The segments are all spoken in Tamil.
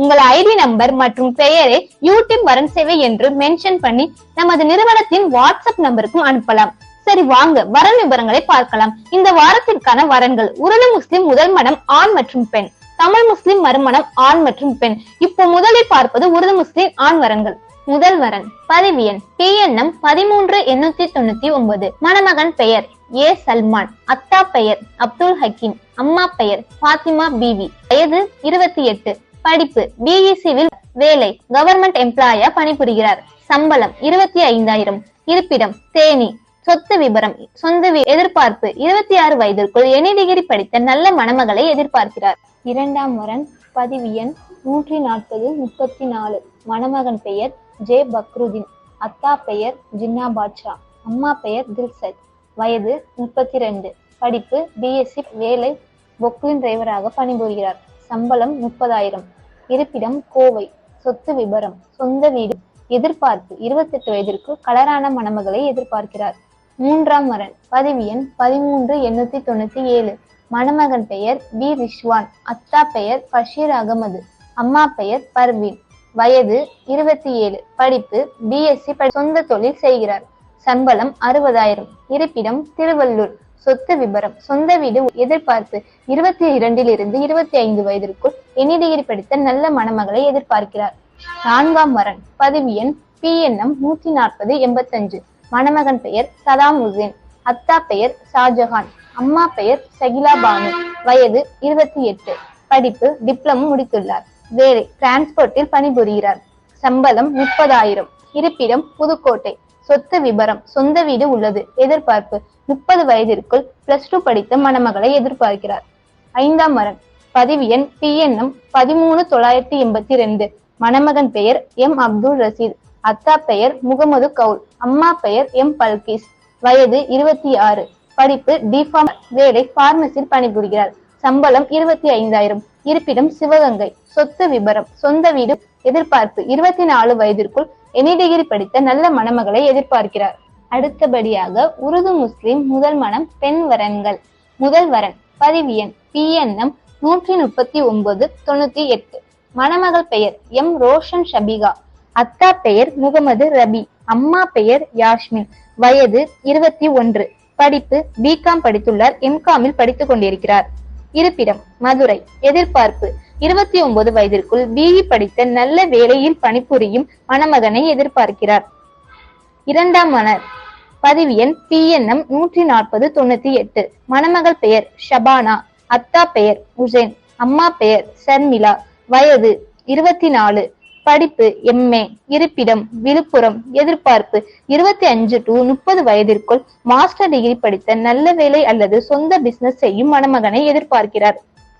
உங்கள் ஐடி நம்பர் மற்றும் பெயரை யூடியூப் வரன் சேவை என்று மென்ஷன் பண்ணி நமது நிறுவனத்தின் வாட்ஸ்அப் நம்பருக்கும் அனுப்பலாம். சரி வாங்க. வரன் விவரங்களை பார்க்கலாம். இந்த வாரத்திற்கான வரன்கள். உருது முஸ்லிம் முதல் மனம் ஆண் மற்றும் பெண். தமிழ் முஸ்லிம் மறுமணம் ஆண் மற்றும் பெண். இப்போ முதலில் பார்ப்பது உருது முஸ்லிம் ஆண் வரன்கள். முதல் வரன். பதிவு எண். பிஎன்எம் பதிமூன்று எண்ணூத்தி தொண்ணூத்தி ஒன்பது. மணமகன் பெயர் ஏ சல்மான். அத்தா பெயர் அப்துல் ஹக்கீம். அம்மா பெயர் பாத்திமா பிவி. வயது இருபத்தி எட்டு. படிப்பு பிஇ சிவில் வேலை கவர்மெண்ட் எம்ப்ளாயா பணிபுரிகிறார். சம்பளம் இருபத்தி ஐந்தாயிரம். இருப்பிடம் தேனி. சொத்து விபரம் சொந்த எதிர்பார்ப்பு இருபத்தி ஆறு வயதிற்குள் எனி டிகிரி படித்த நல்ல மணமகளை எதிர்பார்க்கிறார். இரண்டாம் வரன் பதிவு எண் நூற்றி நாற்பது முப்பத்தி நாலு. மணமகன் பெயர் ஜே பக்ருதீன். அத்தா பெயர் ஜின்னா பாட்ஷா. அம்மா பெயர் தில்சத். வயது முப்பத்தி ரெண்டு படிப்பு பிஎஸ்சி வேலை பொக்லின் டிரைவராக பணிபுரிகிறார். சம்பளம் முப்பதாயிரம். இருப்பிடம் கோவை சொத்து விபரம் சொந்த வீடு எதிர்பார்ப்பு. இருபத்தெட்டு வயதிற்கு கலரான மணமகளை எதிர்பார்க்கிறார். மூன்றாம் வரன் பதிவு எண் பதிமூன்று எண்ணூத்தி தொண்ணூத்தி ஏழு. மணமகன் பெயர் பி ரிஷ்வான் அத்தா பெயர் பஷீர் அகமது. அம்மா பெயர் பர்வீன். வயது இருபத்தி ஏழு. படிப்பு பிஎஸ்சி சொந்த தொழில் செய்கிறார். சம்பளம் அறுபதாயிரம். இருப்பிடம் திருவள்ளூர். சொத்து விபரம் சொந்த வீடு எதிர்பார்ப்பு. இருபத்தி இரண்டில் இருந்து இருபத்தி ஐந்து வயதிற்குள் எனி படித்த நல்ல மணமகளை எதிர்பார்க்கிறார். நான்காம் வரன் பதிவு எண் பிஎன்எம் நூத்தி நாற்பது எண்பத்தஞ்சு. மணமகன் பெயர் சதாம் உசேன் அத்தா பெயர் ஷாஜஹான் அம்மா பெயர் சகிலா பானு. வயது இருபத்தி எட்டு. படிப்பு டிப்ளமோ முடித்துள்ளார். வேலை டிரான்ஸ்போர்ட்டில் பணிபுரிகிறார். சம்பளம் முப்பதாயிரம். இருப்பிடம் புதுக்கோட்டை. சொத்து விபரம் சொந்த வீடு உள்ளது. எதிர்பார்ப்பு. முப்பது வயதிற்குள் பிளஸ் டூ படித்த மணமகளை எதிர்பார்க்கிறார். ஐந்தாம் மரன் பதிவு எண் பிஎன்எம் பதிமூணு தொள்ளாயிரத்தி எண்பத்தி ரெண்டு. மணமகன் பெயர் எம் அப்துல் ரசீத். அத்தா பெயர் முகமது கவுல். அம்மா பெயர் எம் பல்கிஸ். வயது இருபத்தி ஆறு. படிப்பு டிஃபார்ம் வேலை பார்மசியில் பணிபுரிகிறார். சம்பளம் இருபத்தி ஐந்தாயிரம். இருப்பிடம் சிவகங்கை. சொத்து விபரம். சொந்த வீடு. எதிர்பார்ப்பு. இருபத்தி நாலு வயதிற்குள் எனி டிகிரி படித்த நல்ல மணமகளை எதிர்பார்க்கிறார். அடுத்தபடியாக உருது முஸ்லிம் முதல் மனம் பெண் வரன்கள். முதல் வரன் பதிவு எண் பிஎன்எம் நூற்றி முப்பத்தி ஒன்பது தொண்ணூத்தி எட்டு மணமகள் பெயர் எம் ரோஷன் ஷபிகா. அத்தா பெயர் முகமது ரபி. அம்மா பெயர் யாஸ்மின் வயது இருபத்தி ஒன்று. படிப்பு பிகாம் படித்துள்ளார். எம்காமில் படித்துக் கொண்டிருக்கிறார். இருப்பிடம் மதுரை. எதிர்பார்ப்பு இருபத்தி ஒன்பது வயதிற்குள் பிஇ படித்த நல்ல வேலையில் பணிபுரியும் மணமகனை எதிர்பார்க்கிறார். இரண்டாம் மலர் பதிவு எண் எம் நூற்றி நாற்பது தொண்ணூத்தி எட்டு. மணமகள் பெயர் ஷபானா அத்தா பெயர் உசேன் அம்மா பெயர் சர்மிளா. வயது இருபத்தி நாலு படிப்பு எம்ஏ இருப்பிடம் விழுப்புரம் எதிர்பார்ப்பு இருபத்தி அஞ்சு டு முப்பது வயதிற்குள் மாஸ்டர் டிகிரி படித்த நல்ல வேலை அல்லது சொந்த பிசினஸ் செய்யும் மணமகனை எதிர்பார்க்கிறார்.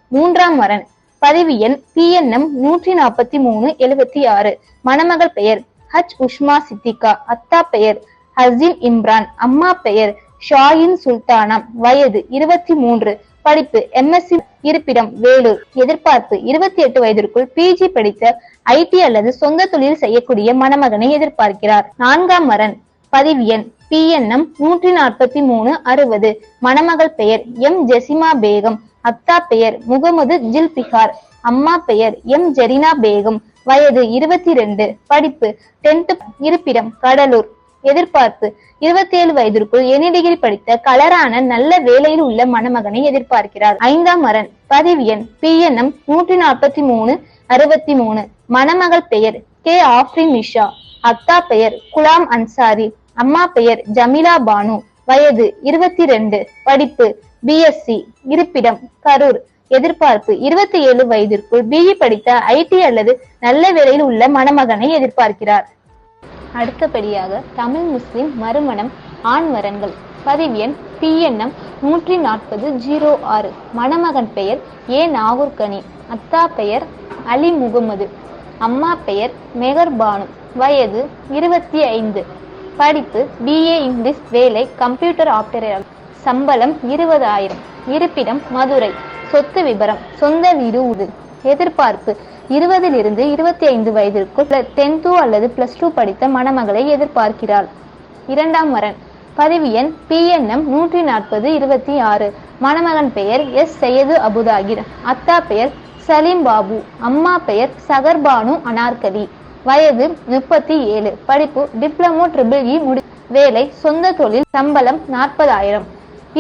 மூன்றாம் வரன் பதிவு எண் பி என் எம் நூற்றி நாற்பத்தி மூணு எழுபத்தி ஆறு. மணமகள் பெயர் ஹஜ் உஷ்மா சித்திகா. அத்தா பெயர் ஹசீம் இம்ரான். அம்மா பெயர் ஷாயின் சுல்தானா. வயது இருபத்தி மூன்று. படிப்பு எம்எஸ்சி இருப்பிடம் வேலூர். எதிர்பார்ப்பு இருபத்தி எட்டு வயதிற்குள் பிஜி படித்த ஐடி அல்லது சொந்த தொழில் செய்யக்கூடிய மணமகனை எதிர்பார்க்கிறார். நான்காம் மரன் பதிவு எண் பிஎன்எம் நூற்றி நாற்பத்தி மூணு அறுபது. மணமகள் பெயர் எம் ஜெசிமா பேகம். அத்தா பெயர் முகமது ஜில்பிகார். அம்மா பெயர் எம் ஜெரினா பேகம். வயது இருபத்தி ரெண்டு. படிப்பு டென்த் இருப்பிடம் கடலூர். எதிர்பார்ப்பு. இருபத்தி ஏழு வயதிற்குள் எனி டிகிரி படித்த கலரான நல்ல வேலையில் உள்ள மணமகனை எதிர்பார்க்கிறார். ஐந்தாம் மரன் பதிவு எண் பி என் எம் நூற்றி நாற்பத்தி மூணு அறுபத்தி மூணு மணமகள் பெயர் கே. ஆஃப்ரின் மிஷா. அக்கா பெயர் குலாம் அன்சாரி. அம்மா பெயர் ஜமிலா பானு. வயது இருபத்தி ரெண்டு படிப்பு பிஎஸ்சி. இருப்பிடம் கரூர். எதிர்பார்ப்பு இருபத்தி ஏழு வயதிற்குள் பிஇ படித்த ஐடி அல்லது நல்ல வேலையில் உள்ள மணமகனை எதிர்பார்க்கிறார். அடுத்தபடியாக தமிழ் முஸ்லிம் மறுமணம் ஆண் வரன்கள் பதிவு எண் பிஎன்எம் நூற்றி நாற்பது ஜீரோ ஆறு. மணமகன் பெயர் ஏ நாகூர்கனி. அத்தா பெயர் அலி முகமது. அம்மா பெயர் மெஹர்பானு வயது இருபத்தி ஐந்து. படிப்பு பிஏ இங்கிலீஷ் வேலை கம்ப்யூட்டர் ஆபரேட்டர் சம்பளம் இருபதாயிரம். இருப்பிடம் மதுரை. சொத்து விபரம். சொந்த வீடு உது எதிர்பார்ப்பு இருபதிலிருந்து இருபத்தி ஐந்து வயதிற்குள் டென்த்து அல்லது பிளஸ் டூ படித்த மணமகளை எதிர்பார்க்கிறாள். இரண்டாம் வரன் பதிவு எண் பிஎன்எம் நூற்றி நாற்பது இருபத்தி ஆறு. மணமகன் பெயர் எஸ். சையது அபுதாகிர். அத்தா பெயர் சலீம் பாபு. அம்மா பெயர் சகர்பானு அனார்கலி வயது முப்பத்தி ஏழு. படிப்பு டிப்ளமோ ட்ரிபிள் இ முடி வேலை சொந்த தொழில் சம்பளம் நாற்பதாயிரம்.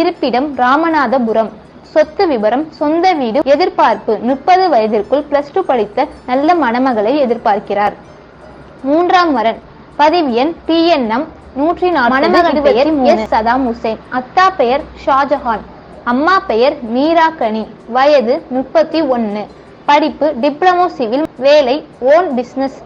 இருப்பிடம் ராமநாதபுரம். சொத்து விவரம் சொந்த வீடு எதிர்பார்ப்பு. முப்பது வயதிற்குள் பிளஸ் டூ படித்த நல்ல மணமகளை எதிர்பார்க்கிறார். மூன்றாம் வரன். பதிவு எண் பிஎன்எம் நூற்றி நாலு பெயர் எஸ் சதாம் ஹுசேன். அத்தா பெயர் ஷாஜஹான். அம்மா பெயர் மீரா கனி வயது முப்பத்தி ஒன்னு. படிப்பு டிப்ளமோ சிவில் வேலை ஓன் பிசினஸ்.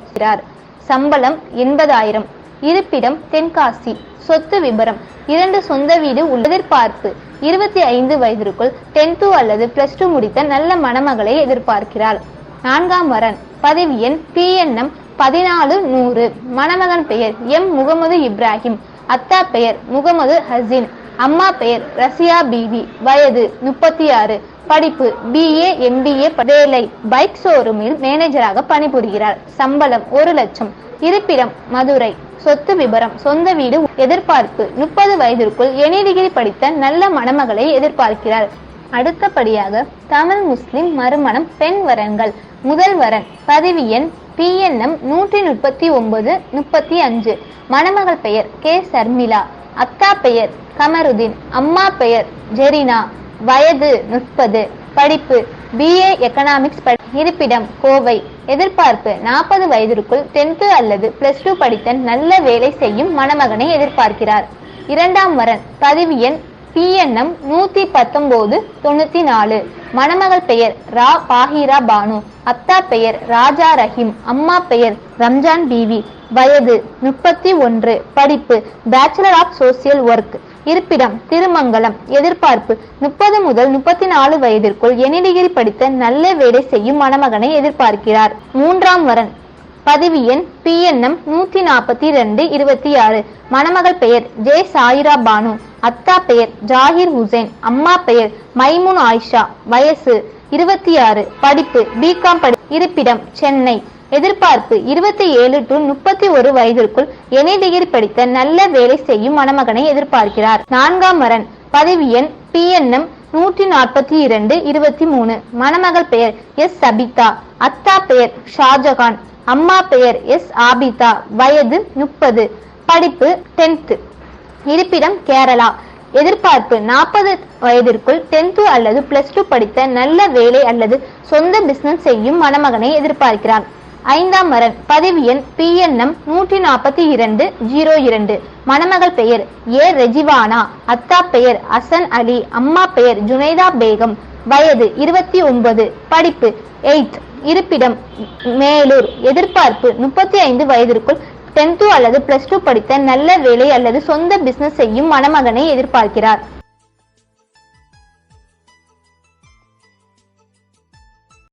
சம்பளம் எண்பதாயிரம். இருப்பிடம் தென்காசி. சொத்து விபரம். இரண்டு சொந்த வீடு உள்ள எதிர்பார்ப்பு. இருபத்தி ஐந்து வயதிற்குள் டென்த்து அல்லது பிளஸ் டூ முடித்த நல்ல மணமகளை எதிர்பார்க்கிறாள். நான்காம் வரன். பதவி எண் பிஎன்எம் பதினாலு நூறு. மணமகன் பெயர் எம் முகமது இப்ராஹிம். அத்தா பெயர் முகமது ஹசீன். அம்மா பெயர் ரசியா பீவி வயது முப்பத்தி ஆறு படிப்பு பிஏ எம்பிஏ வேலை பைக் ஷோரூமில் மேனேஜராக பணிபுரிகிறார். சம்பளம் ஒரு லட்சம். இருப்பிடம் மதுரை. சொத்து விபரம் சொந்த வீடு எதிர்பார்ப்பு. முப்பது வயதிற்குள் எனி டிகிரி படித்த நல்ல மணமகளை எதிர்பார்க்கிறார். அடுத்தபடியாக தமிழ் முஸ்லிம் மறுமணம் பெண் வரன்கள். முதல் வரன் பதிவு எண் பிஎன்எம் நூற்றி முப்பத்தி ஒன்பது முப்பத்தி அஞ்சு. மணமகள் பெயர் கே சர்மிளா. அக்கா பெயர் கமருதீன் அம்மா பெயர் ஜெரினா வயது முப்பது படிப்பு பிஏ எக்கனாமிக்ஸ் இருப்பிடம் கோவை. எதிர்பார்ப்பு நாற்பது வயதிற்குள் டென்த்து அல்லது பிளஸ் டூ படித்த நல்ல வேலை செய்யும் மணமகனை எதிர்பார்க்கிறார். இரண்டாம் வரன் பதிவு எண் பிஎன்எம் நூத்தி பத்தொன்பது தொண்ணூத்தி நாலு. மணமகள் பெயர் ரா பாஹிரா பானு. அத்தா பெயர் ராஜா ரஹீம். அம்மா பெயர் ரம்ஜான் பிவி. வயது முப்பத்தி ஒன்று. படிப்பு பேச்சுலர் ஆஃப் சோசியல் ஒர்க் இருப்பிடம் திருமங்கலம். எதிர்பார்ப்பு முப்பது முதல் முப்பத்தி நாலு வயதிற்குள் எனி டிகிரி படித்த நல்ல வேலை செய்யும் மணமகனை எதிர்பார்க்கிறார். மூன்றாம் வரன் பதிவு எண் பிஎன்எம் நூத்தி நாற்பத்தி ரெண்டு இருபத்தி ஆறு. மணமகள் பெயர் ஜே சாயிரா பானு. அத்தா பெயர் ஜாகிர் ஹுசைன். அம்மா பெயர் மைமுன் ஆயிஷா. வயசு இருபத்தி ஆறு. படிப்பு பிகாம் படி இருப்பிடம் சென்னை. எதிர்பார்ப்பு இருபத்தி ஏழு டு முப்பத்தி ஒரு வயதிற்குள் எனி. டிகிரி படித்த நல்ல வேலை செய்யும் மணமகனை எதிர்பார்க்கிறார். நான்காம் வரன். பதிவு எண் பிஎன்எம் நூற்றி நாற்பத்தி இரண்டு இருபத்தி மூணு. மணமகள் பெயர் எஸ். சபிதா. அத்தா பெயர் ஷாஜகான். அம்மா பெயர் எஸ் ஆபிதா வயது முப்பது படிப்பு டென்த் இருப்பிடம் கேரளா. எதிர்பார்ப்பு நாற்பது வயதிற்குள் டென்த்து அல்லது பிளஸ் டூ படித்த நல்ல வேலை அல்லது சொந்த பிசினஸ் செய்யும் மணமகனை எதிர்பார்க்கிறார். ஐந்தாம் மரன் பதிவு எண் பிஎன்எம் நூற்றி நாற்பத்தி இரண்டு ஜீரோ இரண்டு. மணமகள் பெயர் ஏ ரெஜிவானா அத்தா பெயர் அசன் அலி அம்மா பெயர் ஜுனைதா பேகம். வயது இருபத்தி ஒன்பது படிப்பு எயித் இருப்பிடம் மேலூர் எதிர்பார்ப்பு முப்பத்தி ஐந்து வயதிற்குள் டென்த்து அல்லது பிளஸ் டூ படித்த நல்ல வேலை அல்லது சொந்த பிசினஸ் செய்யும் மணமகனை எதிர்பார்க்கிறார்.